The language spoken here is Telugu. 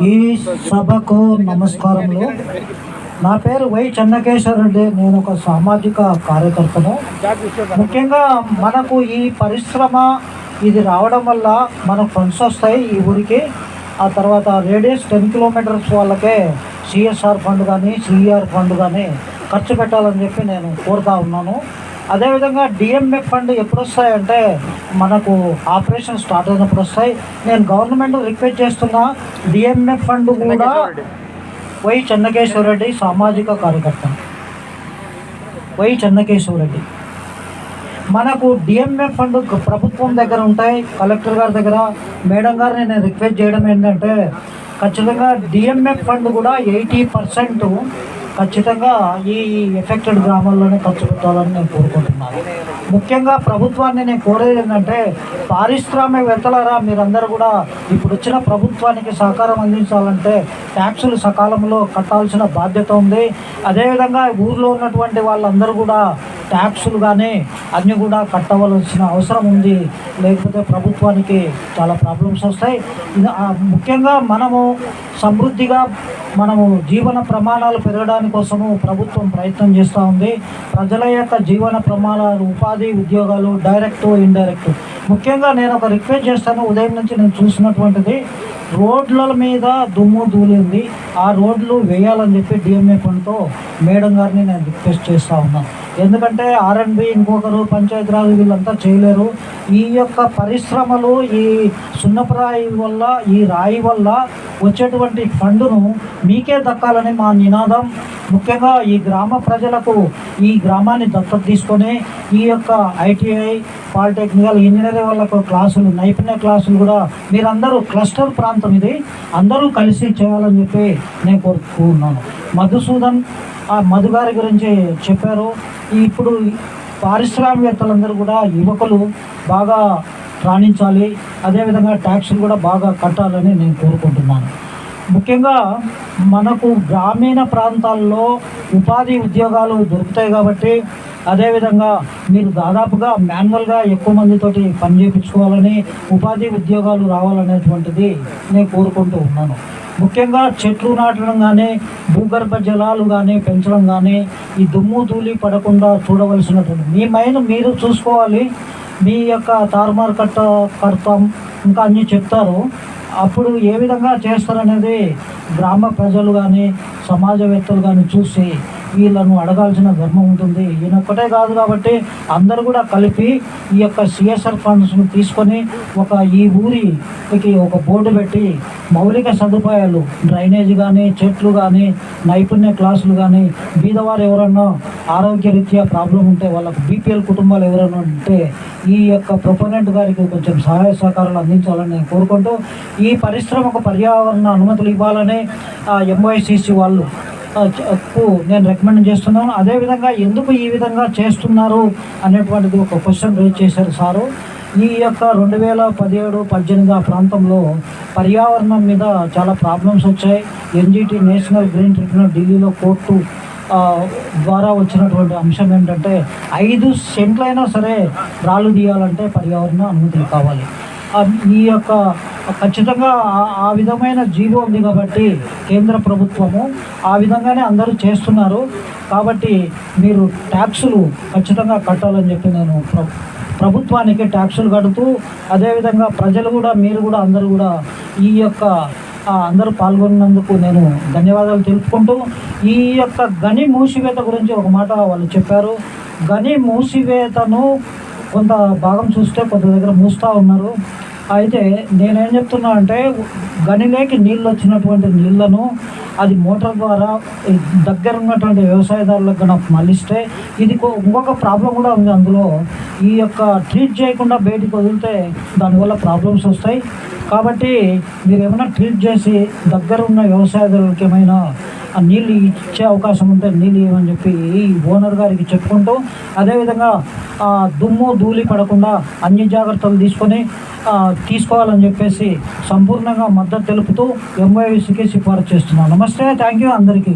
ఈ సభకు నమస్కారములు. నా పేరు వై చెన్నకేశ్వర్ రెడ్డి. నేను ఒక సామాజిక కార్యకర్తను. ముఖ్యంగా మనకు ఈ పరిశ్రమ ఇది రావడం వల్ల మనకు ఫండ్స్ వస్తాయి ఈ ఊరికి. ఆ తర్వాత రేడియస్ టెన్ కిలోమీటర్స్ వాళ్ళకే సిఎస్ఆర్ ఫండ్ కానీ సిఈఆర్ ఫండ్ కానీ ఖర్చు పెట్టాలని చెప్పి నేను కోరుతా ఉన్నాను. అదేవిధంగా డిఎంఎఫ్ ఫండ్ ఎప్పుడు వస్తాయంటే మనకు ఆపరేషన్ స్టార్ట్ అయినప్పుడు వస్తాయి. నేను గవర్నమెంట్ రిక్వెస్ట్ చేస్తున్నా డిఎంఎఫ్ ఫండ్ కూడా వై చెన్నకేశ్వర రెడ్డి సామాజిక కార్యకర్త. వై చెన్నకేశ్వర రెడ్డి మనకు డిఎంఎఫ్ ఫండ్ ప్రభుత్వం దగ్గర ఉంటాయి కలెక్టర్ గారి దగ్గర. మేడం గారిని నేను రిక్వెస్ట్ చేయడం ఏంటంటే ఖచ్చితంగా డిఎంఎఫ్ ఫండ్ కూడా ఎయిటీ పర్సెంట్ ఖచ్చితంగా ఈ ఎఫెక్టెడ్ గ్రామాల్లోనే ఖర్చు పెట్టాలని నేను కోరుకుంటున్నాను. ముఖ్యంగా ప్రభుత్వాన్ని నేను కోరేది ఏంటంటే పారిశ్రామికవేత్తలారా మీరందరూ కూడా ఇప్పుడు వచ్చిన ప్రభుత్వానికి సహకారం అందించాలంటే ట్యాక్సులు సకాలంలో కట్టాల్సిన బాధ్యత ఉంది. అదేవిధంగా ఊర్లో ఉన్నటువంటి వాళ్ళందరూ కూడా ట్యాక్సులు కానీ అన్నీ కూడా కట్టవలసిన అవసరం ఉంది. లేకపోతే ప్రభుత్వానికి చాలా ప్రాబ్లమ్స్ వస్తాయి. ముఖ్యంగా మనము సమృద్ధిగా మనము జీవన ప్రమాణాలు పెరగడానికి కోసము ప్రభుత్వం ప్రయత్నం చేస్తూ ఉంది. ప్రజల యొక్క జీవన ప్రమాణాలు ఉపాధి ఉద్యోగాలు డైరెక్ట్ ఇండైరెక్ట్. ముఖ్యంగా నేను ఒక రిక్వెస్ట్ చేస్తాను. ఉదయం నుంచి నేను చూసినటువంటిది రోడ్ల మీద దుమ్ము దూలింది ఆ రోడ్లు వేయాలని చెప్పి డిఎంఏ పనితో మేడం గారిని నేను రిక్వెస్ట్ చేస్తూ ఉన్నాను. ఎందుకంటే ఆర్ఎండ్బి ఇంకొకరు పంచాయతీరాజ్ వీళ్ళంతా చేయలేరు. ఈ యొక్క పరిశ్రమలు ఈ సున్నపరాయి వల్ల ఈ రాయి వల్ల వచ్చేటువంటి ఫండును మీకే దక్కాలని మా నినాదం. ముఖ్యంగా ఈ గ్రామ ప్రజలకు ఈ గ్రామాన్ని దత్తత తీసుకొని ఈ యొక్క ఐటీఐ పాలిటెక్నికల్ ఇంజనీరింగ్ వాళ్ళకు క్లాసులు నైపుణ్య క్లాసులు కూడా మీరందరూ క్లస్టర్ ప్రాంతం ఇది. అందరూ కలిసి చేయాలని చెప్పి నేను కోరుకుంటున్నాను. మధుసూదన్ ఆ మధు గారి గురించి చెప్పారు. ఇప్పుడు పారిశ్రామికవేత్తలందరూ కూడా యువకులు బాగా రాణించాలి. అదేవిధంగా ట్యాక్సులు కూడా బాగా కట్టాలని నేను కోరుకుంటున్నాను. ముఖ్యంగా మనకు గ్రామీణ ప్రాంతాల్లో ఉపాధి ఉద్యోగాలు దొరుకుతాయి కాబట్టి అదేవిధంగా మీరు దాదాపుగా మాన్యువల్గా ఎక్కువ మందితోటి పని చేయించుకోవాలని ఉపాధి ఉద్యోగాలు రావాలనేటువంటిది నేను కోరుకుంటూ ఉన్నాను. ముఖ్యంగా చెట్లు నాటడం కానీ భూగర్భ జలాలు కానీ పెంచడం కానీ ఈ దుమ్ము ధూళి పడకుండా చూడవలసినటువంటి మీ మైండ్ మీరు చూసుకోవాలి. మీ యొక్క తారుమారు కట్ట కడతాం ఇంకా అన్నీ చెప్తారు. అప్పుడు ఏ విధంగా చేస్తారనేది గ్రామ ప్రజలు కానీ సమాజవేత్తలు కానీ చూసి వీళ్ళను అడగాల్సిన ధర్మం ఉంటుంది. ఈయన ఒక్కటే కాదు కాబట్టి అందరూ కూడా కలిపి ఈ యొక్క సిఎస్ఆర్ ఫండ్స్ను తీసుకొని ఒక ఈ ఊరికి ఒక బోర్డు పెట్టి మౌలిక సదుపాయాలు డ్రైనేజ్ కానీ చెట్లు కానీ నైపుణ్య క్లాసులు కానీ బీదవారు ఎవరన్నా ఆరోగ్యరీత్యా ప్రాబ్లం ఉంటే వాళ్ళకు బీపీఎల్ కుటుంబాలు ఎవరైనా ఉంటే ఈ యొక్క ప్రొపోనెంట్ గారికి కొంచెం సహాయ సహకారాలు అందించాలని నేను కోరుకుంటూ ఈ పరిశ్రమకు పర్యావరణ అనుమతులు ఇవ్వాలని ఎంవైసిసి వాళ్ళు కు నేను రికమెండ్ చేస్తున్నాను. అదేవిధంగా ఎందుకు ఈ విధంగా చేస్తున్నారు అనేటువంటిది ఒక క్వశ్చన్ రేజ్ చేశారు సారు. ఈ యొక్క రెండు వేల పదిహేడు పద్దెనిమిది ఆ ప్రాంతంలో పర్యావరణం మీద చాలా ప్రాబ్లమ్స్ వచ్చాయి. ఎన్జిటి నేషనల్ గ్రీన్ ట్రిబ్యునల్ ఢిల్లీలో కోర్టు ద్వారా వచ్చినటువంటి అంశం ఏంటంటే ఐదు సెంట్లైనా సరే రాళ్ళు తీయాలంటే పర్యావరణ అనుమతులు కావాలి. ఈ యొక్క ఖచ్చితంగా ఆ- విధమైన జీవో ఉంది కాబట్టి కేంద్ర ప్రభుత్వము ఆ విధంగానే అందరూ చేస్తున్నారు. కాబట్టి మీరు ట్యాక్సులు ఖచ్చితంగా కట్టాలని చెప్పి నేను ప్రభుత్వానికి ట్యాక్సులు కడుతూ అదేవిధంగా ప్రజలు కూడా మీరు కూడా అందరూ కూడా ఈ యొక్క అందరూ పాల్గొన్నందుకు నేను ధన్యవాదాలు తెలుపుకుంటూ ఈ యొక్క గని మూసివేత గురించి ఒక మాట వాళ్ళు చెప్పారు. గని మూసివేతను కొంత భాగం చూస్తే కొంత దగ్గర మూస్తూ ఉన్నారు. అయితే నేనేం చెప్తున్నా అంటే గనిలోకి నీళ్ళు వచ్చినటువంటి నీళ్ళను అది మోటార్ ద్వారా దగ్గర ఉన్నటువంటి వ్యవసాయదారులకు కనుక మళ్ళిస్తే ఇది ఇంకొక ప్రాబ్లం కూడా ఉంది అందులో. ఈ యొక్క ట్రీట్ చేయకుండా బయటికి వదిలితే దానివల్ల ప్రాబ్లమ్స్ వస్తాయి. కాబట్టి మీరు ఏమైనా ట్రీట్ చేసి దగ్గర ఉన్న వ్యవసాయదారులకు ఏమైనా ఆ నీళ్ళు ఇచ్చే అవకాశం ఉంటే నీళ్ళు ఇవ్వని చెప్పి ఈ ఓనర్ గారికి చెప్పుకుంటూ అదేవిధంగా దుమ్ము ధూళి పడకుండా అన్ని జాగ్రత్తలు తీసుకొని తీసుకోవాలని చెప్పేసి సంపూర్ణంగా మద్దతు తెలుపుతూ ఎంవైసీకి సిఫారసు చేస్తున్నాను నమస్తే థ్యాంక్ యూ అందరికీ.